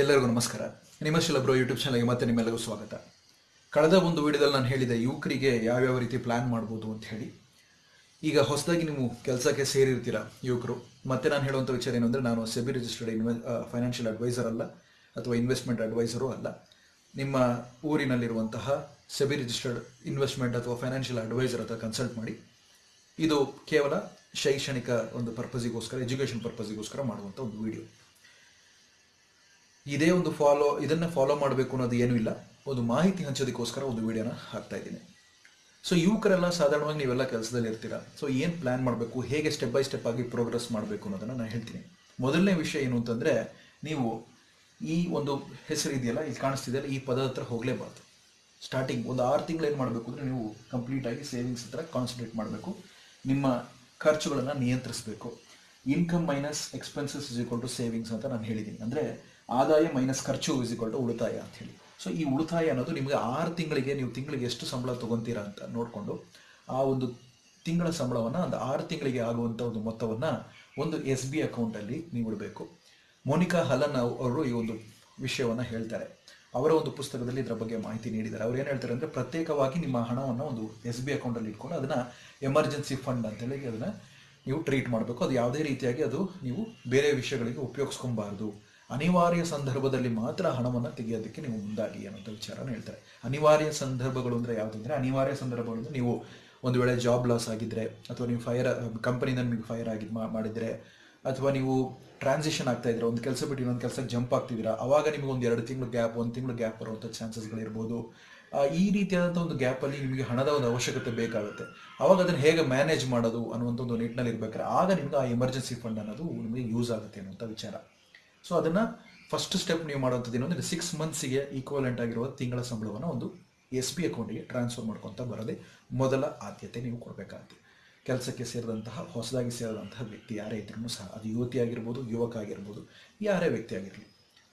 ಎಲ್ಲರಿಗೂ ನಮಸ್ಕಾರ. ನಿಮ್ಮ ಶಿಲಬ್ರೋ ಯೂಟ್ಯೂಬ್ ಚಾನಲ್ಗೆ ಮತ್ತೆ ನಿಮ್ಮೆಲ್ಲರಿಗೂ ಸ್ವಾಗತ. ಕಳೆದ ಒಂದು ವಿಡಿಯೋದಲ್ಲಿ ನಾನು ಹೇಳಿದ ಯುವಕರಿಗೆ ಯಾವ್ಯಾವ ರೀತಿ ಪ್ಲ್ಯಾನ್ ಮಾಡ್ಬೋದು ಅಂತ ಹೇಳಿ. ಈಗ ಹೊಸದಾಗಿ ನೀವು ಕೆಲಸಕ್ಕೆ ಸೇರಿರ್ತೀರ ಯುವಕರು? ಮತ್ತೆ ನಾನು ಹೇಳುವಂಥ ವಿಚಾರ ಏನು ಅಂದರೆ ನಾನು ಸೆಬಿ ರಿಜಿಸ್ಟರ್ಡ್ ಇನ್ವೆ ಫೈನಾನ್ಷಿಯಲ್ ಅಡ್ವೈಸರ್ ಅಲ್ಲ, ಅಥವಾ ಇನ್ವೆಸ್ಟ್ಮೆಂಟ್ ಅಡ್ವೈಸರು ಅಲ್ಲ. ನಿಮ್ಮ ಊರಿನಲ್ಲಿರುವಂತಹ ಸೆಬಿ ರಿಜಿಸ್ಟರ್ಡ್ ಇನ್ವೆಸ್ಟ್ಮೆಂಟ್ ಅಥವಾ ಫೈನಾನ್ಷಿಯಲ್ ಅಡ್ವೈಸರ್ ಅಥವಾ ಕನ್ಸಲ್ಟ್ ಮಾಡಿ. ಇದು ಕೇವಲ ಶೈಕ್ಷಣಿಕ ಒಂದು ಪರ್ಪಸಿಗೋಸ್ಕರ ಎಜುಕೇಷನ್ ಪರ್ಪಸಿಗೋಸ್ಕರ ಮಾಡುವಂಥ ಒಂದು ವಿಡಿಯೋ ಇದೇ ಒಂದು ಫಾಲೋ ಇದನ್ನ ಫಾಲೋ ಮಾಡಬೇಕು ಅನ್ನೋದು ಏನೂ ಇಲ್ಲ. ಒಂದು ಮಾಹಿತಿ ಹಂಚೋದಕ್ಕೋಸ್ಕರ ಒಂದು ವಿಡಿಯೋನ ಹಾಕ್ತಾ ಇದ್ದೀನಿ. ಸೊ ಯುವಕರೆಲ್ಲ ಸಾಧಾರಣವಾಗಿ ನೀವೆಲ್ಲ ಕೆಲಸದಲ್ಲಿ ಇರ್ತೀರಾ? ಸೊ ಏನು ಪ್ಲ್ಯಾನ್ ಮಾಡಬೇಕು? ಹೇಗೆ ಸ್ಟೆಪ್ ಬೈ ಸ್ಟೆಪ್ ಆಗಿ ಪ್ರೋಗ್ರೆಸ್ ಮಾಡಬೇಕು ಅನ್ನೋದನ್ನ ನಾನು ಹೇಳ್ತೀನಿ. ಮೊದಲನೇ ವಿಷಯ ಏನು ಅಂತಂದ್ರೆ, ನೀವು ಈ ಒಂದು ಹೆಸರು ಇದೆಯಲ್ಲ, ಇಲ್ಲಿ ಕಾಣಿಸ್ತಿದೆಯಲ್ಲ ಈ ಪದದ ಹತ್ರ ಹೋಗಲೇಬಾರ್ದು. ಸ್ಟಾರ್ಟಿಂಗ್ ಒಂದು ಆರು ತಿಂಗಳು ಏನು ಮಾಡಬೇಕು ಅಂದರೆ, ನೀವು ಕಂಪ್ಲೀಟ್ ಆಗಿ ಸೇವಿಂಗ್ಸ್ ಹತ್ರ ಕಾನ್ಸಂಟ್ರೇಟ್ ಮಾಡಬೇಕು. ನಿಮ್ಮ ಖರ್ಚುಗಳನ್ನು ನಿಯಂತ್ರಿಸಬೇಕು. Income minus expenses is equal to savings ಅಂತ ನಾನು ಹೇಳಿದ್ದೀನಿ. ಅಂದರೆ ಆದಾಯ ಮೈನಸ್ ಖರ್ಚು ಟು ಉಳಿತಾಯ ಅಂತ ಹೇಳಿ. ಸೊ ಈ ಉಳಿತಾಯ ಅನ್ನೋದು ನಿಮಗೆ ಆರು ತಿಂಗಳಿಗೆ ನೀವು ತಿಂಗಳಿಗೆ ಎಷ್ಟು ಸಂಬಳ ತಗೊಂತೀರಾ ಅಂತ ನೋಡಿಕೊಂಡು ಆ ಒಂದು ತಿಂಗಳ ಸಂಬಳವನ್ನು ಒಂದು ಆರು ತಿಂಗಳಿಗೆ ಆಗುವಂಥ ಒಂದು ಮೊತ್ತವನ್ನು ಒಂದು ಎಸ್ ಬಿ ಅಕೌಂಟಲ್ಲಿ ನೀವು ಇಡಬೇಕು. ಮೋನಿಕಾ ಹಲನ್ ಅವರು ಈ ಒಂದು ವಿಷಯವನ್ನು ಹೇಳ್ತಾರೆ. ಅವರ ಒಂದು ಪುಸ್ತಕದಲ್ಲಿ ಇದರ ಬಗ್ಗೆ ಮಾಹಿತಿ ನೀಡಿದ್ದಾರೆ. ಅವ್ರು ಏನು ಹೇಳ್ತಾರೆ ಅಂದರೆ ಪ್ರತ್ಯೇಕವಾಗಿ ನಿಮ್ಮ ಹಣವನ್ನು ಒಂದು ಎಸ್ ಬಿ ಅಕೌಂಟಲ್ಲಿ ಇಟ್ಕೊಂಡು ಅದನ್ನು ಎಮರ್ಜೆನ್ಸಿ ಫಂಡ್ ಅಂತೇಳಿ ಅದನ್ನು ನೀವು ಟ್ರೀಟ್ ಮಾಡಬೇಕು. ಅದು ಯಾವುದೇ ರೀತಿಯಾಗಿ ಅದು ನೀವು ಬೇರೆ ವಿಷಯಗಳಿಗೆ ಉಪಯೋಗಿಸ್ಕೊಬಾರ್ದು. ಅನಿವಾರ್ಯ ಸಂದರ್ಭದಲ್ಲಿ ಮಾತ್ರ ಹಣವನ್ನು ತೆಗೆಯೋದಕ್ಕೆ ನೀವು ಮುಂದಾಗಿ ಅನ್ನೋಂಥ ವಿಚಾರನ ಹೇಳ್ತಾರೆ. ಅನಿವಾರ್ಯ ಸಂದರ್ಭಗಳು ಅಂದರೆ ಯಾವುದಂದ್ರೆ ಅನಿವಾರ್ಯ ಸಂದರ್ಭಗಳು ಅಂದರೆ ನೀವು ಒಂದು ವೇಳೆ ಜಾಬ್ ಲಾಸ್ ಆಗಿದ್ದರೆ ಅಥವಾ ನೀವು ಫೈರ್ ಕಂಪನಿಯಿಂದ ನಿಮಗೆ ಫೈರ್ ಆಗಿದ್ದು ಮಾಡಿದ್ರೆ ಅಥವಾ ನೀವು ಟ್ರಾನ್ಸಿಷನ್ ಆಗ್ತಾ ಇದ್ರೆ, ಒಂದು ಕೆಲಸ ಬಿಟ್ಟು ಇನ್ನೊಂದು ಕೆಲಸಕ್ಕೆ ಜಂಪ್ ಆಗ್ತಿದ್ದೀರಾ, ಅವಾಗ ನಿಮಗೆ ಒಂದು ಎರಡು ತಿಂಗಳು ಗ್ಯಾಪ್ ಒಂದು ತಿಂಗಳು ಗ್ಯಾಪ್ ಬರುವಂಥ ಚಾನ್ಸಸ್ಗಳಿರ್ಬೋದು ಈ ರೀತಿಯಾದಂಥ ಒಂದು ಗ್ಯಾಪಲ್ಲಿ ನಿಮಗೆ ಹಣದ ಒಂದು ಅವಶ್ಯಕತೆ ಬೇಕಾಗುತ್ತೆ. ಅವಾಗ ಅದನ್ನು ಹೇಗೆ ಮ್ಯಾನೇಜ್ ಮಾಡೋದು ಅನ್ನುವಂಥ ಒಂದು ನಿಟ್ಟಿನಲ್ಲಿ ಇರಬೇಕಾದ್ರೆ ಆಗ ನಿಮ್ಗೆ ಆ ಎಮರ್ಜೆನ್ಸಿ ಫಂಡ್ ಅನ್ನೋದು ನಿಮಗೆ ಯೂಸ್ ಆಗುತ್ತೆ ಅನ್ನೋಂಥ ವಿಚಾರ. ಸೊ ಅದನ್ನು ಫಸ್ಟ್ ಸ್ಟೆಪ್ ನೀವು ಮಾಡುವಂಥದ್ದು ಏನು ಅಂದರೆ ಸಿಕ್ಸ್ ಮಂತ್ಸಿಗೆ ಈಕ್ವಲೆಂಟ್ ಆಗಿರುವ ತಿಂಗಳ ಸಂಬಳವನ್ನು ಒಂದು ಎಸ್ ಬಿ ಅಕೌಂಟಿಗೆ ಟ್ರಾನ್ಸ್ಫರ್ ಮಾಡ್ಕೊತ ಬರದೆ ಮೊದಲ ಆದ್ಯತೆ ನೀವು ಕೊಡಬೇಕಾಗುತ್ತೆ. ಕೆಲಸಕ್ಕೆ ಸೇರಿದಂತಹ, ಹೊಸದಾಗಿ ಸೇರಿದಂತಹ ವ್ಯಕ್ತಿ ಯಾರೇ ಇದ್ರೂ ಸಹ, ಅದು ಯುವತಿ ಆಗಿರ್ಬೋದು, ಯುವಕ ಆಗಿರ್ಬೋದು, ಯಾರೇ ವ್ಯಕ್ತಿ ಆಗಿರಲಿ.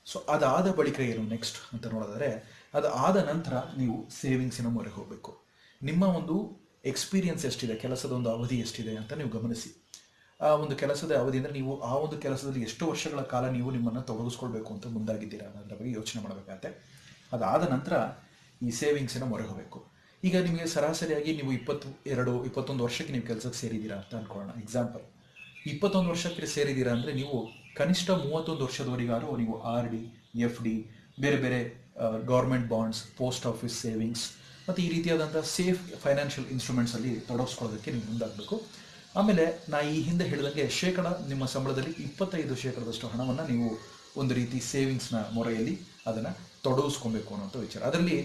ಸೊ ಅದಾದ ಬಳಿಕ ಏನು ನೆಕ್ಸ್ಟ್ ಅಂತ ನೋಡಿದರೆ, ಅದು ಆದ ನಂತರ ನೀವು ಸೇವಿಂಗ್ಸಿನ ಮೊರೆ ಹೋಗಬೇಕು. ನಿಮ್ಮ ಒಂದು ಎಕ್ಸ್ಪೀರಿಯನ್ಸ್ ಎಷ್ಟಿದೆ, ಕೆಲಸದ ಒಂದು ಅವಧಿ ಎಷ್ಟಿದೆ ಅಂತ ನೀವು ಗಮನಿಸಿ. ಆ ಒಂದು ಕೆಲಸದ ಅವಧಿ ಅಂದರೆ ನೀವು ಆ ಒಂದು ಕೆಲಸದಲ್ಲಿ ಎಷ್ಟು ವರ್ಷಗಳ ಕಾಲ ನೀವು ನಿಮ್ಮನ್ನು ತೊಡಗಿಸ್ಕೊಳ್ಬೇಕು ಅಂತ ಮುಂದಾಗಿದ್ದೀರಾ ಅನ್ನೋದ್ರ ಬಗ್ಗೆ ಯೋಚನೆ ಮಾಡಬೇಕಾಗತ್ತೆ. ಅದಾದ ನಂತರ ಈ ಸೇವಿಂಗ್ಸಿನ ಮೊರೆ ಹೋಗಬೇಕು ಈಗ ನಿಮಗೆ ಸರಾಸರಿಯಾಗಿ ನೀವು ಇಪ್ಪತ್ತು, ಎರಡು, ಇಪ್ಪತ್ತೊಂದು ವರ್ಷಕ್ಕೆ ನೀವು ಕೆಲಸಕ್ಕೆ ಸೇರಿದ್ದೀರಾ ಅಂತ ಅನ್ಕೊಳ್ಳೋಣ. ಎಕ್ಸಾಂಪಲ್ ಇಪ್ಪತ್ತೊಂದು ವರ್ಷಕ್ಕೆ ಸೇರಿದ್ದೀರಾ ಅಂದರೆ ನೀವು ಕನಿಷ್ಠ ಮೂವತ್ತೊಂದು ವರ್ಷದವರೆಗಾರು ನೀವು ಆರ್ ಡಿ ಎಫ್ ಡಿ ಬೇರೆ ಬೇರೆ government bonds post office savings ಮತ್ತು ಈ ರೀತಿಯಾದಂಥ ಸೇಫ್ ಫೈನಾನ್ಷಿಯಲ್ ಇನ್ಸ್ಟ್ರೂಮೆಂಟ್ಸಲ್ಲಿ ತೊಡಗಿಸ್ಕೊಳ್ಳೋದಕ್ಕೆ ನೀವು ಮುಂದಾಗಬೇಕು. ಆಮೇಲೆ ನಾ ಈ ಹಿಂದೆ ಹೇಳಿದಂಗೆ ಶೇಕಡ ನಿಮ್ಮ ಸಂಬಳದಲ್ಲಿ ಇಪ್ಪತ್ತೈದು ಶೇಕಡದಷ್ಟು ಹಣವನ್ನು ನೀವು ಒಂದು ರೀತಿ ಸೇವಿಂಗ್ಸ್ನ ಮೊರೆಯಲ್ಲಿ ಅದನ್ನು ತೊಡಗಿಸ್ಕೊಬೇಕು ಅನ್ನೋಂಥ ವಿಚಾರ. ಅದರಲ್ಲಿ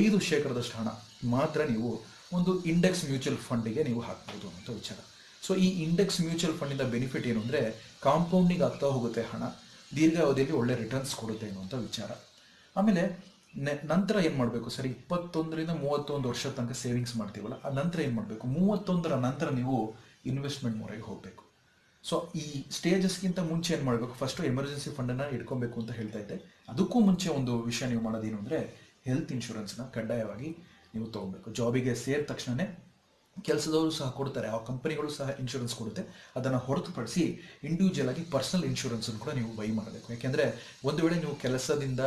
ಐದು ಶೇಕಡದಷ್ಟು ಹಣ ಮಾತ್ರ ನೀವು ಒಂದು ಇಂಡೆಕ್ಸ್ ಮ್ಯೂಚುವಲ್ ಫಂಡಿಗೆ ನೀವು ಹಾಕ್ಬೋದು ಅನ್ನೋಂಥ ವಿಚಾರ. ಸೊ ಈ ಇಂಡೆಕ್ಸ್ ಮ್ಯೂಚುವಲ್ ಫಂಡಿಂದ ಬೆನಿಫಿಟ್ ಏನು ಅಂದರೆ ಕಾಂಪೌಂಡಿಂಗ್ ಆಗ್ತಾ ಹೋಗುತ್ತೆ ಹಣ, ದೀರ್ಘಾವಧಿಯಲ್ಲಿ ಒಳ್ಳೆ ರಿಟರ್ನ್ಸ್ ಕೊಡುತ್ತೆ ಅನ್ನುವಂಥ ವಿಚಾರ. ಆಮೇಲೆ ನಂತರ ಏನು ಮಾಡಬೇಕು ಸರಿ? ಇಪ್ಪತ್ತೊಂದರಿಂದ ಮೂವತ್ತೊಂದು ವರ್ಷದ ತನಕ ಸೇವಿಂಗ್ಸ್ ಮಾಡ್ತೀವಲ್ಲ, ಆ ನಂತರ ಏನು ಮಾಡಬೇಕು? ಮೂವತ್ತೊಂದರ ನಂತರ ನೀವು ಇನ್ವೆಸ್ಟ್ಮೆಂಟ್ ಮೊರೆಗೆ ಹೋಗಬೇಕು. ಸೊ ಈ ಸ್ಟೇಜಸ್ಗಿಂತ ಮುಂಚೆ ಏನು ಮಾಡಬೇಕು? ಫಸ್ಟು ಎಮರ್ಜೆನ್ಸಿ ಫಂಡನ್ನು ಇಟ್ಕೊಬೇಕು ಅಂತ ಹೇಳ್ತಾ ಇದ್ದೆ. ಅದಕ್ಕೂ ಮುಂಚೆ ಒಂದು ವಿಷಯ ನೀವು ಮಾಡೋದೇನು ಅಂದರೆ ಹೆಲ್ತ್ ಇನ್ಶೂರೆನ್ಸ್ನ ಕಡ್ಡಾಯವಾಗಿ ನೀವು ತೊಗೊಬೇಕು. ಜಾಬಿಗೆ ಸೇರಿದ ತಕ್ಷಣವೇ ಕೆಲಸದವರು ಸಹ ಕೊಡ್ತಾರೆ. ಆ ಕಂಪನಿಗಳು ಸಹ ಇನ್ಶೂರೆನ್ಸ್ ಕೊಡುತ್ತೆ. ಅದನ್ನು ಹೊರತುಪಡಿಸಿ ಇಂಡಿವಿಜುವಲ್ ಆಗಿ ಪರ್ಸನಲ್ ಇನ್ಶೂರೆನ್ಸನ್ನು ಕೂಡ ನೀವು ಬೈ ಮಾಡಬೇಕು. ಯಾಕೆಂದರೆ, ಒಂದು ವೇಳೆ ನೀವು ಕೆಲಸದಿಂದ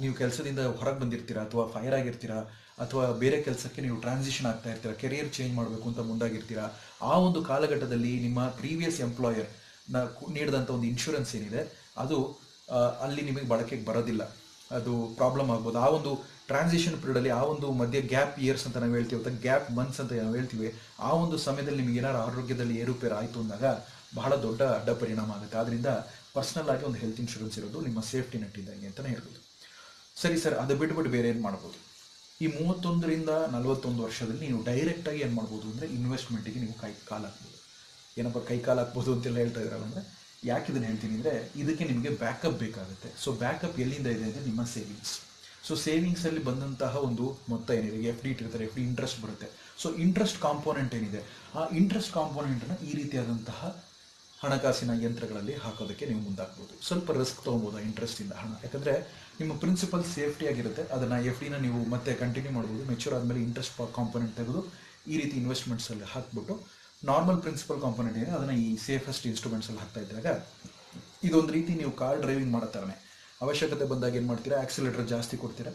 ನೀವು ಕೆಲಸದಿಂದ ಹೊರಗೆ ಬಂದಿರ್ತೀರಾ ಅಥವಾ ಫೈರ್ ಆಗಿರ್ತೀರಾ ಅಥವಾ ಬೇರೆ ಕೆಲಸಕ್ಕೆ ನೀವು ಟ್ರಾನ್ಸಿಷನ್ ಆಗ್ತಾ ಇರ್ತೀರಾ ಕೆರಿಯರ್ ಚೇಂಜ್ ಮಾಡಬೇಕು ಅಂತ ಮುಂದಾಗಿರ್ತೀರಾ, ಆ ಒಂದು ಕಾಲಘಟ್ಟದಲ್ಲಿ ನಿಮ್ಮ ಪ್ರೀವಿಯಸ್ ಎಂಪ್ಲಾಯರ್ನ ನೀಡಿದಂಥ ಒಂದು ಇನ್ಶೂರೆನ್ಸ್ ಏನಿದೆ, ಅದು ಅಲ್ಲಿ ನಿಮಗೆ ಬಳಕೆಗೆ ಬರೋದಿಲ್ಲ. ಅದು ಪ್ರಾಬ್ಲಮ್ ಆಗ್ಬೋದು. ಆ ಒಂದು ಟ್ರಾನ್ಸಿಷನ್ ಪೀರಿಯಡಲ್ಲಿ ಆ ಒಂದು ಮಧ್ಯೆ ಗ್ಯಾಪ್ ಇಯರ್ಸ್ ಅಂತ ನಾವು ಹೇಳ್ತೀವಿ, ಅಥವಾ ಗ್ಯಾಪ್ ಮಂತ್ಸ್ ಅಂತ ನಾವು ಹೇಳ್ತೀವಿ, ಆ ಒಂದು ಸಮಯದಲ್ಲಿ ನಿಮಗೆ ಏನಾದ್ರು ಆರೋಗ್ಯದಲ್ಲಿ ಏರುಪೇರು ಆಯಿತು ಅಂದಾಗ ಬಹಳ ದೊಡ್ಡ ಅಡ್ಡ ಪರಿಣಾಮ ಆಗುತ್ತೆ. ಆದ್ದರಿಂದ ಪರ್ಸನಲ್ ಆಗಿ ಒಂದು ಹೆಲ್ತ್ ಇನ್ಶೂರೆನ್ಸ್ ಇರೋದು ನಿಮ್ಮ ಸೇಫ್ಟಿ ನೆಟ್ ಇದ್ದಂಗೆ ಅಂತಲೇ ಹೇಳ್ಬೋದು. ಸರಿ ಸರ್, ಅದು ಬಿಟ್ಬಿಟ್ಟು ಬೇರೆ ಏನು ಮಾಡ್ಬೋದು? ಈ ಮೂವತ್ತೊಂದರಿಂದ ನಲವತ್ತೊಂದು ವರ್ಷದಲ್ಲಿ ನೀವು ಡೈರೆಕ್ಟಾಗಿ ಏನು ಮಾಡ್ಬೋದು ಅಂದರೆ ಇನ್ವೆಸ್ಟ್ಮೆಂಟಿಗೆ ನೀವು ಕೈ ಕಾಲು ಹಾಕ್ಬೋದು. ಏನಪ್ಪ ಕೈ ಕಾಲು ಹಾಕ್ಬೋದು ಅಂತೆಲ್ಲ ಹೇಳ್ತಾ ಇದ್ರಲ್ಲ ಅಂದರೆ ಯಾಕೆ ಇದನ್ನು ಹೇಳ್ತೀನಿ ಅಂದರೆ ಇದಕ್ಕೆ ನಿಮಗೆ ಬ್ಯಾಕಪ್ ಬೇಕಾಗುತ್ತೆ. ಸೊ ಬ್ಯಾಕಪ್ ಎಲ್ಲಿಂದ ಇದೆ ಅಂದರೆ ನಿಮ್ಮ ಸೇವಿಂಗ್ಸ್ ಸೊ ಸೇವಿಂಗ್ಸಲ್ಲಿ ಬಂದಂತಹ ಒಂದು ಮೊತ್ತ ಏನಿದೆ? ಎಫ್ ಡಿ ಇಟ್ಟಿರ್ತಾರೆ ಎಫ್ ಡಿ ಇಂಟ್ರೆಸ್ಟ್ ಬರುತ್ತೆ. ಸೊ ಇಂಟ್ರೆಸ್ಟ್ ಕಾಂಪೋನೆಂಟ್ ಏನಿದೆ? ಆ ಇಂಟ್ರೆಸ್ಟ್ ಕಾಂಪೋನೆಂಟನ್ನು ಈ ರೀತಿಯಾದಂತಹ ಹಣಕಾಸಿನ ಯಂತ್ರಗಳಲ್ಲಿ ಹಾಕೋದಕ್ಕೆ ನೀವು ಮುಂದಾಗ್ಬೋದು. ಸ್ವಲ್ಪ ರಿಸ್ಕ್ ತೊಗೊಬೋದು ಇಂಟ್ರೆಸ್ಟಿಂದ ಹಣ? ಯಾಕಂದರೆ ನಿಮ್ಮ ಪ್ರಿನ್ಸಿಪಲ್ ಸೇಫ್ಟಿ ಆಗಿರುತ್ತೆ. ಅದನ್ನು ಎಫ್ ಡಿನ ನೀವು ಮತ್ತೆ ಕಂಟಿನ್ಯೂ ಮಾಡ್ಬೋದು. ಮೆಚೂರ್ ಆದಮೇಲೆ ಇಂಟ್ರೆಸ್ಟ್ ಕಾಂಪೊನೆಂಟ್ ತೆಗೆದು ಈ ರೀತಿ ಇನ್ವೆಸ್ಟ್ಮೆಂಟ್ಸಲ್ಲಿ ಹಾಕ್ಬಿಟ್ಟು ನಾರ್ಮಲ್ ಪ್ರಿನ್ಸಿಪಲ್ ಕಾಂಪೊನೆಂಟ್ ಏನಿದೆ, ಅದನ್ನು ಈ ಸೇಫೆಸ್ಟ್ ಇನ್ಸ್ಟ್ರೂಮೆಂಟ್ಸಲ್ಲಿ ಹಾಕ್ತಾ ಇದ್ದಾಗ ಇದೊಂದು ರೀತಿ ನೀವು ಕಾರ್ ಡ್ರೈವಿಂಗ್ ಮಾಡೋ ಥರನೇ. ಅವಶ್ಯಕತೆ ಬಂದಾಗ ಏನು ಮಾಡ್ತೀರಾ? ಆಕ್ಸಿಲೇಟರ್ ಜಾಸ್ತಿ ಕೊಡ್ತೀರಾ?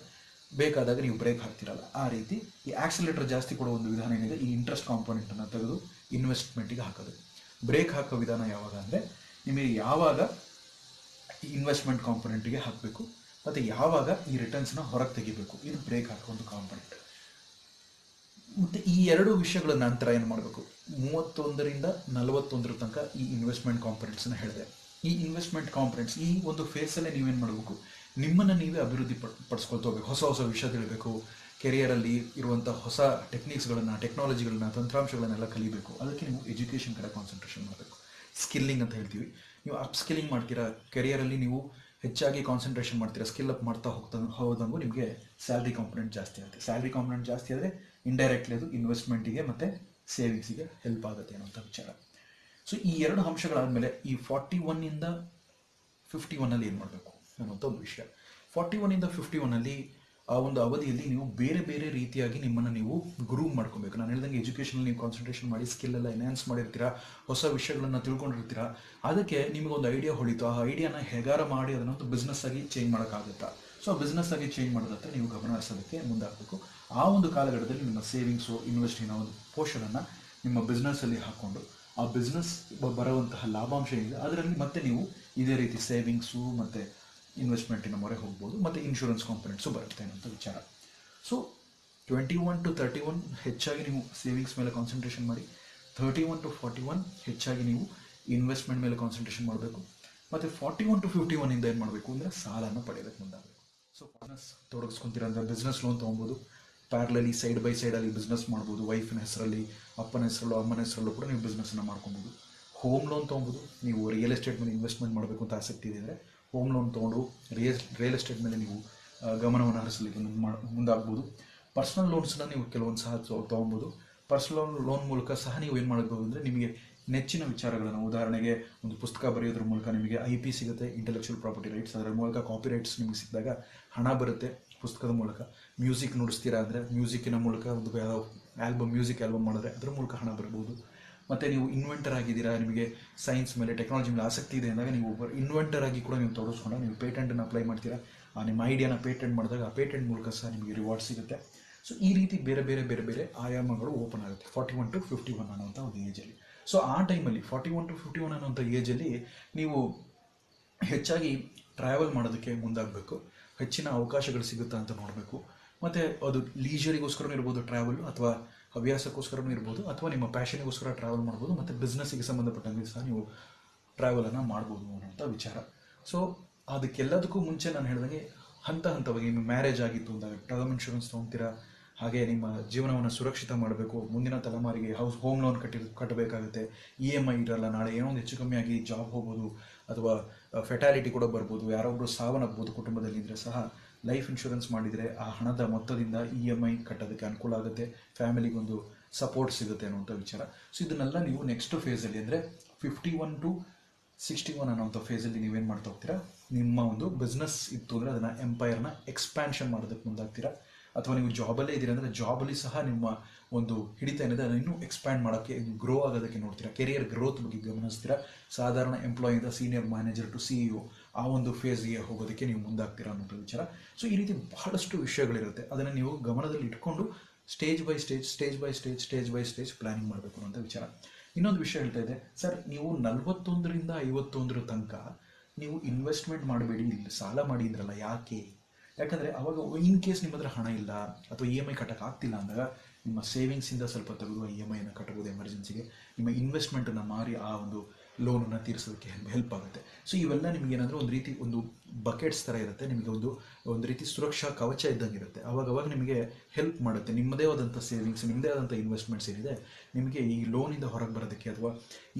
ಬೇಕಾದಾಗ ನೀವು ಬ್ರೇಕ್ ಹಾಕ್ತಿರಲ್ಲ. ಆ ರೀತಿ ಈ ಆಕ್ಸಿಲೇಟರ್ ಜಾಸ್ತಿ ಕೊಡೋ ಒಂದು ವಿಧಾನ ಏನಿದೆ? ಈ ಇಂಟ್ರೆಸ್ಟ್ ಕಾಂಪೊನೆಂಟನ್ನು ತೆಗೆದು ಇನ್ವೆಸ್ಟ್ಮೆಂಟಿಗೆ ಹಾಕೋದು. ಬ್ರೇಕ್ ಹಾಕೋ ವಿಧಾನ ಯಾವಾಗ ಅಂದರೆ ನಿಮಗೆ ಯಾವಾಗ ಈ ಇನ್ವೆಸ್ಟ್ಮೆಂಟ್ ಕಾಂಪೊನೆಂಟ್ಗೆ ಹಾಕಬೇಕು, ಮತ್ತು ಯಾವಾಗ ಈ ರಿಟರ್ನ್ಸ್ನ ಹೊರಗೆ ತೆಗಿಬೇಕು. ಇದು ಬ್ರೇಕ್ ಹಾಕೋ ಒಂದು ಕಾಂಪೊನೆಂಟ್ ಮತ್ತು ಈ ಎರಡು ವಿಷಯಗಳ ನಂತರ ಏನು ಮಾಡಬೇಕು? ಮೂವತ್ತೊಂದರಿಂದ ನಲವತ್ತೊಂದರ ತನಕ ಈ ಇನ್ವೆಸ್ಟ್ಮೆಂಟ್ ಕಾಂಪೊನೆಂಟ್ಸ್ನ ಹೇಳಿದೆ. ಈ ಇನ್ವೆಸ್ಟ್ಮೆಂಟ್ ಕಾಂಪೊನೆಂಟ್ಸ್ ಈ ಒಂದು ಫೇಸಲ್ಲೇ ನೀವೇನು ಮಾಡಬೇಕು? ನಿಮ್ಮನ್ನು ನೀವೇ ಅಭಿವೃದ್ಧಿ ಪಡ್, ಪಡಿಸ್ಕೊಳ್ತಾ ಹೋಗ್ಬೇಕು. ಹೊಸ ಹೊಸ ವಿಷಯ ತಿಳಿಬೇಕು ಕೆರಿಯರಲ್ಲಿ ಇರುವಂಥ ಹೊಸ ಟೆಕ್ನಿಕ್ಸ್ಗಳನ್ನು, ಟೆಕ್ನಾಲಜಿಗಳನ್ನು, ತಂತ್ರಾಂಶಗಳನ್ನೆಲ್ಲ ಕಲಿಬೇಕು. ಅದಕ್ಕೆ ನೀವು ಎಜುಕೇಷನ್ ಕಡೆ ಕಾನ್ಸಂಟ್ರೇಷನ್ ಮಾಡಬೇಕು. ಸ್ಕಿಲ್ಲಿಂಗ್ ಅಂತ ಹೇಳ್ತೀವಿ. ನೀವು ಅಪ್ ಸ್ಕಿಲ್ಲಿಂಗ್ ಮಾಡ್ತೀರಾ, ಕೆರಿಯರಲ್ಲಿ ನೀವು ಹೆಚ್ಚಾಗಿ ಕಾನ್ಸಂಟ್ರೇಷನ್ ಮಾಡ್ತೀರಾ ಸ್ಕಿಲ್ ಅಪ್ ಮಾಡ್ತಾ ಹೋಗ್ತಾ ಹೋದಂಗೂ ನಿಮಗೆ ಸ್ಯಾಲ್ರಿ ಕಾಂಪೊನೆಂಟ್ ಜಾಸ್ತಿ ಆಗುತ್ತೆ. ಸ್ಯಾಲ್ರಿ ಕಾಂಪೊನೆಂಟ್ ಜಾಸ್ತಿ ಆದರೆ ಇಂಡೈರೆಕ್ಟ್ಲಿ ಅದು ಇನ್ವೆಸ್ಟ್ಮೆಂಟಿಗೆ ಮತ್ತು ಸೇವಿಂಗ್ಸಿಗೆ ಹೆಲ್ಪ್ ಆಗುತ್ತೆ ಅನ್ನೋಂಥ ವಿಚಾರ. ಸೊ ಈ ಎರಡು ಅಂಶಗಳಾದಮೇಲೆ ಈ ಫಾರ್ಟಿ ಒನ್ನಿಂದ ಫಿಫ್ಟಿ ಒನ್ನಲ್ಲಿ ಏನು ಮಾಡಬೇಕು ಅನ್ನೋಂಥ ಒಂದು ವಿಷಯ. ಫಾರ್ಟಿ ಒನ್ನಿಂದ ಫಿಫ್ಟಿ ಒನ್ನಲ್ಲಿ ಆ ಒಂದು ಅವಧಿಯಲ್ಲಿ ನೀವು ಬೇರೆ ಬೇರೆ ರೀತಿಯಾಗಿ ನಿಮ್ಮನ್ನು ನೀವು ಗ್ರೂಮ್ ಮಾಡ್ಕೊಬೇಕು. ನಾನು ಹೇಳ್ದಂಗೆ ಎಜುಕೇಷನಲ್ಲಿ ನೀವು ಕಾನ್ಸಂಟ್ರೇಷನ್ ಮಾಡಿ ಸ್ಕಿಲ್ ಎಲ್ಲ ಎನ್ಹಾನ್ಸ್ ಮಾಡಿರ್ತೀರಾ, ಹೊಸ ವಿಷಯಗಳನ್ನು ತಿಳ್ಕೊಂಡಿರ್ತೀರಾ, ಅದಕ್ಕೆ ನಿಮಗೊಂದು ಐಡಿಯಾ ಹೊಳಿತು. ಆ ಐಡಿಯಾನ ಹೆಗಾರ ಮಾಡಿ ಅದನ್ನೊಂದು ಬಿಸ್ನೆಸ್ ಆಗಿ ಚೇಂಜ್ ಮಾಡೋಕ್ಕಾಗುತ್ತಾ? ಸೊ ಬಿಸ್ನೆಸ್ ಆಗಿ ಚೇಂಜ್ ಮಾಡೋದಕ್ಕೆ ನೀವು ಗಮನ ಹರಿಸೋದಕ್ಕೆ ಮುಂದಾಗಬೇಕು. ಆ ಒಂದು ಕಾಲಘಟ್ಟದಲ್ಲಿ ನಿಮ್ಮ ಸೇವಿಂಗ್ಸು ಇನ್ವೆಸ್ಟಿನ ಒಂದು ಪೋರ್ಷನನ್ನು ನಿಮ್ಮ ಬಿಸ್ನೆಸ್ಸಲ್ಲಿ ಹಾಕ್ಕೊಂಡು ಆ ಬಿಸ್ನೆಸ್ ಬರುವಂತಹ ಲಾಭಾಂಶ ಏನಿದೆ, ಅದರಲ್ಲಿ ಮತ್ತೆ ನೀವು ಇದೇ ರೀತಿ ಸೇವಿಂಗ್ಸು ಮತ್ತು ಇನ್ವೆಸ್ಟ್ಮೆಂಟಿನ ಮೊರೆ ಹೋಗ್ಬೋದು, ಮತ್ತು ಇನ್ಶೂರೆನ್ಸ್ ಕಾಂಪೊನೆಂಟ್ಸು ಬರುತ್ತೆ ಅನ್ನೋಂಥ ವಿಚಾರ. So twenty one to thirty one ಹೆಚ್ಚಾಗಿ ನೀವು ಸೇವಿಂಗ್ಸ್ ಮೇಲೆ ಕಾನ್ಸಂಟ್ರೇಷನ್ ಮಾಡಿ thirty one to forty one ಹೆಚ್ಚಾಗಿ ನೀವು ಇನ್ವೆಸ್ಟ್ಮೆಂಟ್ ಮೇಲೆ ಕಾನ್ಸಂಟ್ರೇಷನ್ ಮಾಡಬೇಕು, ಮತ್ತು ಫಾರ್ಟಿ ಒನ್ ಟು ಫಿಫ್ಟಿ ಒನ್ನಿಂದ ಏನು ಮಾಡಬೇಕು ಅಂದರೆ ಸಾಲನ ಪಡೆಯೋದಕ್ಕೆ ಮುಂದಾಗಬೇಕು. ಸೊ ಬಿಸ್ನೆಸ್ ತೊಡಗಿಸ್ಕೊಂತೀರ ಅಂದರೆ ಬಿಸ್ನೆಸ್ ಲೋನ್ ತೊಗೊಬೋದು ಪ್ಯಾರ್ಲಲ್ಲಿ ಸೈಡ್ ಬೈ ಸೈಡಲ್ಲಿ ಬಿಸ್ನೆಸ್ ಮಾಡ್ಬೋದು ವೈಫಿನ ಹೆಸರಲ್ಲಿ, ಅಪ್ಪನ ಹೆಸರಲ್ಲೂ, ಅಮ್ಮನ ಹೆಸರಲ್ಲೂ ಕೂಡ ನೀವು ಬಿಸ್ನೆಸ್ನ ಮಾಡ್ಕೊಬೋದು. ಹೋಮ್ ಲೋನ್ ತೊಗೊಬೋದು, ನೀವು ರಿಯಲ್ ಎಸ್ಟೇಟ್ ಮೇಲೆ ಇನ್ವೆಸ್ಟ್ಮೆಂಟ್ ಮಾಡಬೇಕು ಅಂತ ಆಸಕ್ತಿ ಇದೆ ಹೋಮ್ ಲೋನ್ ತೊಗೊಂಡು ರಿಯಲ್ ರಿಯಲ್ ಎಸ್ಟೇಟ್ ಮೇಲೆ ನೀವು ಗಮನವನ್ನು ಹರಿಸಲಿಕ್ಕೆ ಮುಂದಾಗ್ಬೋದು. ಪರ್ಸ್ನಲ್ ಲೋನ್ಸ್ನ ನೀವು ಕೆಲವೊಂದು ಸಹ ತೊಗೊಬೋದು ಪರ್ಸ್ನಲ್ ಲೋನ್ ಮೂಲಕ ಸಹ ನೀವು ಏನು ಮಾಡಬಹುದು ಅಂದರೆ ನಿಮಗೆ ನೆಚ್ಚಿನ ವಿಚಾರಗಳನ್ನು, ಉದಾಹರಣೆಗೆ ಒಂದು ಪುಸ್ತಕ ಬರೆಯೋದ್ರ ಮೂಲಕ ನಿಮಗೆ ಐ ಪಿ ಸಿಗುತ್ತೆ ಇಂಟೆಲೆಕ್ಚುವಲ್ ಪ್ರಾಪರ್ಟಿ ರೈಟ್ಸ್ ಅದರ ಮೂಲಕ ಕಾಪಿ ರೈಟ್ಸ್ ನಿಮಗೆ ಸಿಕ್ಕಿದಾಗ ಹಣ ಬರುತ್ತೆ ಪುಸ್ತಕದ ಮೂಲಕ. ಮ್ಯೂಸಿಕ್ ನುಡಿಸ್ತೀರಾ ಅಂದರೆ ಮ್ಯೂಸಿಕ್ಕಿನ ಮೂಲಕ ಒಂದು ಆಲ್ಬಮ್ ಮ್ಯೂಸಿಕ್ ಆಲ್ಬಮ್ ಮಾಡಿದ್ರೆ ಅದರ ಮೂಲಕ ಹಣ ಬರ್ಬೋದು. ಮತ್ತು ನೀವು ಇನ್ವೆಂಟರ್ ಆಗಿದ್ದೀರಾ, ನಿಮಗೆ ಸೈನ್ಸ್ ಮೇಲೆ ಟೆಕ್ನಾಲಜಿ ಮೇಲೆ ಆಸಕ್ತಿ ಇದೆ ಅಂದಾಗ ನೀವು ಇನ್ವೆಂಟರ್ ಆಗಿ ಕೂಡ ನೀವು ತೊಡಗಿಸ್ಕೊಂಡಾಗ ನೀವು ಪೇಟೆಂಟನ್ನು ಅಪ್ಲೈ ಮಾಡ್ತೀರಾ. ನಿಮ್ಮ ಐಡಿಯಾನ ಪೇಟೆಂಟ್ ಮಾಡಿದಾಗ ಆ ಪೇಟೆಂಟ್ ಮೂಲಕ ಸಹ ನಿಮಗೆ ರಿವಾರ್ಡ್ ಸಿಗುತ್ತೆ. ಸೊ ಈ ರೀತಿ ಬೇರೆ ಬೇರೆ ಬೇರೆ ಬೇರೆ ಆಯಾಮಗಳು ಓಪನ್ ಆಗುತ್ತೆ. Forty one two fifty one ಅನ್ನೋಂಥ ಒಂದು ಏಜಲ್ಲಿ ಸೊ ಆ ಟೈಮಲ್ಲಿ forty one two fifty one ಅನ್ನೋಂಥ ಏಜಲ್ಲಿ ನೀವು ಹೆಚ್ಚಾಗಿ ಟ್ರಾವೆಲ್ ಮಾಡೋದಕ್ಕೆ ಮುಂದಾಗಬೇಕು. ಹೆಚ್ಚಿನ ಅವಕಾಶಗಳು ಸಿಗುತ್ತಾ ಅಂತ ನೋಡಬೇಕು. ಮತ್ತು ಅದು ಲೀಜರಿಗೋಸ್ಕರನೂ ಇರ್ಬೋದು ಟ್ರಾವೆಲ್ ಅಥವಾ ಹವ್ಯಾಸಕ್ಕೋಸ್ಕರನೂ ಇರ್ಬೋದು ಅಥವಾ ನಿಮ್ಮ ಪ್ಯಾಷನಿಗೋಸ್ಕರ ಟ್ರಾವೆಲ್ ಮಾಡ್ಬೋದು, ಮತ್ತು ಬಿಸ್ನೆಸ್ಸಿಗೆ ಸಂಬಂಧಪಟ್ಟಂಗೆ ಸಹ ನೀವು ಟ್ರಾವೆಲನ್ನು ಮಾಡ್ಬೋದು ಅನ್ನೋಂಥ ವಿಚಾರ. ಸೊ ಅದಕ್ಕೆಲ್ಲದಕ್ಕೂ ಮುಂಚೆ ನಾನು ಹೇಳ್ದಂಗೆ ಹಂತ ಹಂತವಾಗಿ ನಿಮ್ಮ ಮ್ಯಾರೇಜ್ ಆಗಿತ್ತು ಅಂದಾಗ ಟರ್ಮ್ ಇನ್ಶೂರೆನ್ಸ್ ತೊಗೊತೀರಾ? ಹಾಗೆ ನಿಮ್ಮ ಜೀವನವನ್ನು ಸುರಕ್ಷಿತ ಮಾಡಬೇಕು, ಮುಂದಿನ ತಲೆಮಾರಿಗೆ ಹೌಸ್ ಹೋಮ್ ಲೋನ್ ಕಟ್ಟಿ, ಕಟ್ಟಬೇಕಾಗುತ್ತೆ ಇ ಎಂ ಐ ಇರಲ್ಲ, ನಾಳೆ ಏನೋ ಒಂದು ಹೆಚ್ಚು ಕಮ್ಮಿ ಆಗಿ ಜಾಬ್ ಹೋಗ್ಬೋದು, ಅಥವಾ ಫೆಟಾಲಿಟಿ ಕೂಡ ಬರ್ಬೋದು ಯಾರೊಬ್ಬರು ಸಾವನ್ನಪ್ಬೋದು ಕುಟುಂಬದಲ್ಲಿ ಇದ್ದರೆ ಸಹ ಲೈಫ್ ಇನ್ಶೂರೆನ್ಸ್ ಮಾಡಿದರೆ ಆ ಹಣದ ಮೊತ್ತದಿಂದ ಇ ಎಂ ಐ ಕಟ್ಟೋದಕ್ಕೆ ಅನುಕೂಲ ಆಗುತ್ತೆ, ಫ್ಯಾಮಿಲಿಗೊಂದು ಸಪೋರ್ಟ್ ಸಿಗುತ್ತೆ ಅನ್ನುವಂಥ ವಿಚಾರ. ಸೊ ಇದನ್ನೆಲ್ಲ ನೀವು ನೆಕ್ಸ್ಟ್ ಫೇಸಲ್ಲಿ ಅಂದರೆ fifty one two sixty one ಅನ್ನೋಂಥ ಫೇಸಲ್ಲಿ ನೀವೇನು ಮಾಡ್ತಾ ಹೋಗ್ತೀರಾ? ನಿಮ್ಮ ಒಂದು ಬಿಸ್ನೆಸ್ ಇತ್ತು ಅಂದರೆ ಅದನ್ನು ಎಂಪೈರ್ನ ಎಕ್ಸ್ಪ್ಯಾನ್ಷನ್ ಮಾಡೋದಕ್ಕೆ ಮುಂದಾಗ್ತೀರಾ? ಅಥವಾ ನೀವು ಜಾಬಲ್ಲೇ ಇದ್ದೀರಾ ಅಂದರೆ ಜಾಬಲ್ಲಿ ಸಹ ನಿಮ್ಮ ಒಂದು ಹಿಡಿತ ಏನಿದೆ ಅದನ್ನು ಇನ್ನೂ ಎಕ್ಸ್ಪ್ಯಾಂಡ್ ಮಾಡೋಕ್ಕೆ ಗ್ರೋ ಆಗೋದಕ್ಕೆ ನೋಡ್ತೀರಾ? ಕೆರಿಯರ್ ಗ್ರೋತ್ ಬಗ್ಗೆ ಗಮನಿಸ್ತೀರಾ? ಸಾಧಾರಣ ಎಂಪ್ಲಾಯಿಂದ senior manager to C E ಆ ಒಂದು ಫೇಸ್ಗೆ ಹೋಗೋದಕ್ಕೆ ನೀವು ಮುಂದಾಗ್ತೀರ ಅನ್ನೋದು ವಿಚಾರ. ಸೊ ಈ ರೀತಿ ಬಹಳಷ್ಟು ವಿಷಯಗಳಿರುತ್ತೆ. ಅದನ್ನು ನೀವು ಗಮನದಲ್ಲಿ ಇಟ್ಕೊಂಡು stage by stage stage by stage stage by stage planning ಮಾಡಬೇಕು ಅನ್ನೋಂಥ ವಿಚಾರ. ಇನ್ನೊಂದು ವಿಷಯ ಹೇಳ್ತಾ ಇದೆ. ಸರ್, ನೀವು ನಲವತ್ತೊಂದರಿಂದ ಐವತ್ತೊಂದರ ತನಕ ನೀವು ಇನ್ವೆಸ್ಟ್ಮೆಂಟ್ ಮಾಡಬೇಡಿ ಇಲ್ಲಿ ಸಾಲ ಮಾಡಿದ್ರಲ್ಲ, ಯಾಕೆ? ಯಾಕಂದರೆ ಅವಾಗ ಇನ್ ಕೇಸ್ ನಿಮ್ಮ ಹತ್ರ ಹಣ ಇಲ್ಲ ಅಥವಾ ಇ ಎಂ ಐ ಕಟ್ಟಕ್ಕೆ ಆಗ್ತಿಲ್ಲ ಅಂದಾಗ ನಿಮ್ಮ ಸೇವಿಂಗ್ಸಿಂದ ಸ್ವಲ್ಪ ತೆಗೆದು ಇ ಎಂ ಐನ ಕಟ್ಟಬಹುದು ಎಮರ್ಜೆನ್ಸಿಗೆ ನಿಮ್ಮ ಇನ್ವೆಸ್ಟ್ಮೆಂಟನ್ನು ಮಾರಿ ಆ ಒಂದು ಲೋನನ್ನು ತೀರಿಸೋದಕ್ಕೆ ಹೆಲ್ಪ್ ಹೆಲ್ಪ್ ಆಗುತ್ತೆ. ಸೊ ಇವೆಲ್ಲ ನಿಮಗೆ ಏನಾದರೂ ಒಂದು ರೀತಿ ಒಂದು ಬಕೆಟ್ಸ್ ಥರ ಇರುತ್ತೆ. ನಿಮಗೆ ಒಂದು ಒಂದು ರೀತಿ ಸುರಕ್ಷಾ ಕವಚ ಇದ್ದಂಗೆ ಇರುತ್ತೆ. ಅವಾಗ ಅವಾಗ ನಿಮಗೆ ಹೆಲ್ಪ್ ಮಾಡುತ್ತೆ. ನಿಮ್ಮದೇ ಆದಂಥ ಸೇವಿಂಗ್ಸ್ ನಿಮ್ಮದೇ ಆದಂಥ ಇನ್ವೆಸ್ಟ್ಮೆಂಟ್ಸ್ ಏನಿದೆ, ನಿಮಗೆ ಈ ಲೋನಿಂದ ಹೊರಗೆ ಬರೋದಕ್ಕೆ ಅಥವಾ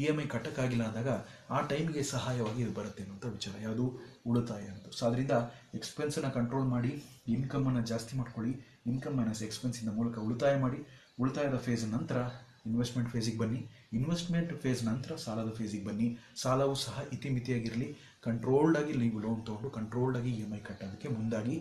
ಇ ಎಂ ಐ ಕಟ್ಟಕ್ಕಾಗಿಲ್ಲ ಅಂದಾಗ ಆ ಟೈಮ್ಗೆ ಸಹಾಯವಾಗಿ ಇದು ಬರುತ್ತೆ ಅನ್ನೋಂಥ ವಿಚಾರ. ಯಾವುದು ಉಳಿತಾಯ ಅಂತ ಸೊ ಅದರಿಂದ ಎಕ್ಸ್ಪೆನ್ಸನ್ನು ಕಂಟ್ರೋಲ್ ಮಾಡಿ ಇನ್ಕಮನ್ನು ಜಾಸ್ತಿ ಮಾಡ್ಕೊಳ್ಳಿ ಇನ್ಕಮ್ ಮೈನಸ್ ಎಕ್ಸ್ಪೆನ್ಸಿಂದ ಮೂಲಕ ಉಳಿತಾಯ ಮಾಡಿ, ಉಳಿತಾಯದ ಫೇಸ್ ನಂತರ ಇನ್ವೆಸ್ಟ್ಮೆಂಟ್ ಫೇಸಿಗೆ ಬನ್ನಿ. ಇನ್ವೆಸ್ಟ್ಮೆಂಟ್ ಫೇಸ್ ನಂತರ ಸಾಲದ ಫೇಸಿಗೆ ಬನ್ನಿ. ಸಾಲವು ಸಹ ಇತಿಮಿತಿಯಾಗಿರಲಿ. ಕಂಟ್ರೋಲ್ಡ್ ಆಗಿ ನೀವು ಲೋನ್ ತೊಗೊಂಡು ಕಂಟ್ರೋಲ್ಡ್ ಆಗಿ ಇ ಎಂ ಐ ಕಟ್ಟೋದಕ್ಕೆ ಮುಂದಾಗಿ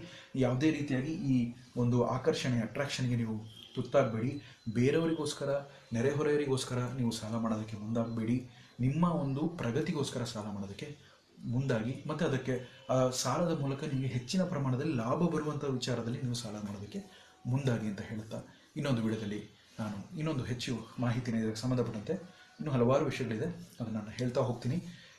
ಯಾವುದೇ ರೀತಿಯಾಗಿ ಈ ಒಂದು ಆಕರ್ಷಣೆ ಅಟ್ರಾಕ್ಷನ್ಗೆ ನೀವು ತುತ್ತಾಗಬೇಡಿ. ಬೇರೆಯವರಿಗೋಸ್ಕರ, ನೆರೆಹೊರೆಯವರಿಗೋಸ್ಕರ ನೀವು ಸಾಲ ಮಾಡೋದಕ್ಕೆ ಮುಂದಾಗಬೇಡಿ. ನಿಮ್ಮ ಒಂದು ಪ್ರಗತಿಗೋಸ್ಕರ ಸಾಲ ಮಾಡೋದಕ್ಕೆ ಮುಂದಾಗಿ. ಮತ್ತು ಅದಕ್ಕೆ ಸಾಲದ ಮೂಲಕ ನಿಮಗೆ ಹೆಚ್ಚಿನ ಪ್ರಮಾಣದಲ್ಲಿ ಲಾಭ ಬರುವಂಥ ವಿಚಾರದಲ್ಲಿ ನೀವು ಸಾಲ ಮಾಡೋದಕ್ಕೆ ಮುಂದಾಗಿ ಅಂತ ಹೇಳ್ತಾ ಇನ್ನೊಂದು ವಿಡಿಯೋದಲ್ಲಿ ನಾನು ಇನ್ನೊಂದು ಹೆಚ್ಚು ಮಾಹಿತಿನ ಇದಕ್ಕೆ ಸಂಬಂಧಪಟ್ಟಂತೆ ಇನ್ನೂ ಹಲವಾರು ವಿಷಯಗಳಿದೆ. ಅದನ್ನು ನಾನು ಹೇಳ್ತಾ ಹೋಗ್ತೀನಿ.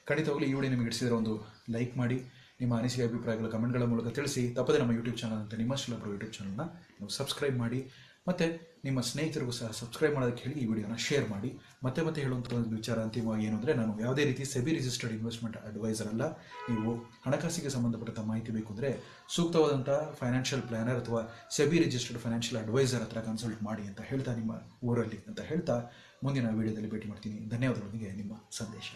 ಖಂಡಿತವಾಗಲೂ ಈ ವಿಡಿಯೋ ನಿಮಗೆ ಇಡಿಸಿದ್ರೆ ಒಂದು ಲೈಕ್ ಮಾಡಿ, ನಿಮ್ಮ ಅನಿಸಿಕೆ, ಅಭಿಪ್ರಾಯಗಳ ಕಮೆಂಟ್ಗಳ ಮೂಲಕ ತಿಳಿಸಿ. ತಪ್ಪದೆ ನಮ್ಮ ಯೂಟ್ಯೂಬ್ ಚಾನಲ್ ಅಂತ ನಿಮ್ಮ ಶಿಲಬ್ರು ಯೂಟ್ಯೂಬ್ ಚಾನಲ್ನ ನೀವು ಸಬ್ಸ್ಕ್ರೈಬ್ ಮಾಡಿ. ಮತ್ತು ನಿಮ್ಮ ಸ್ನೇಹಿತರಿಗೂ ಸಹ ಸಬ್ಸ್ಕ್ರೈಬ್ ಮಾಡೋದಕ್ಕೆ ಹೇಳಿ ಈ ವಿಡಿಯೋನ ಶೇರ್ ಮಾಡಿ. ಮತ್ತೆ ಮತ್ತೆ ಹೇಳುವಂಥ ಒಂದು ವಿಚಾರ ಅಂತಿಮವಾಗಿ ಏನು ಅಂದರೆ ನಾನು ಯಾವುದೇ ರೀತಿ ಸೆಬಿ ರಿಜಿಸ್ಟರ್ಡ್ ಇನ್ವೆಸ್ಟ್ಮೆಂಟ್ ಅಡ್ವೈಸರ್ ಅಲ್ಲ. ನೀವು ಹಣಕಾಸಿಗೆ ಸಂಬಂಧಪಟ್ಟಂಥ ಮಾಹಿತಿ ಬೇಕು ಅಂದರೆ ಸೂಕ್ತವಾದಂಥ ಫೈನಾನ್ಷಿಯಲ್ ಪ್ಲಾನರ್ ಅಥವಾ ಸೆಬಿ ರಿಜಿಸ್ಟರ್ಡ್ ಫೈನಾನ್ಷಿಯಲ್ ಅಡ್ವೈಸರ್ ಹತ್ರ ಕನ್ಸಲ್ಟ್ ಮಾಡಿ ಅಂತ ಹೇಳ್ತಾ ನಿಮ್ಮ ಊರಲ್ಲಿ ಅಂತ ಹೇಳ್ತಾ ಮುಂದಿನ ವಿಡಿಯೋದಲ್ಲಿ ಭೇಟಿ ಮಾಡ್ತೀನಿ. ಧನ್ಯವಾದಗಳೊಂದಿಗೆ ನಿಮ್ಮ ಸಂದೇಶ.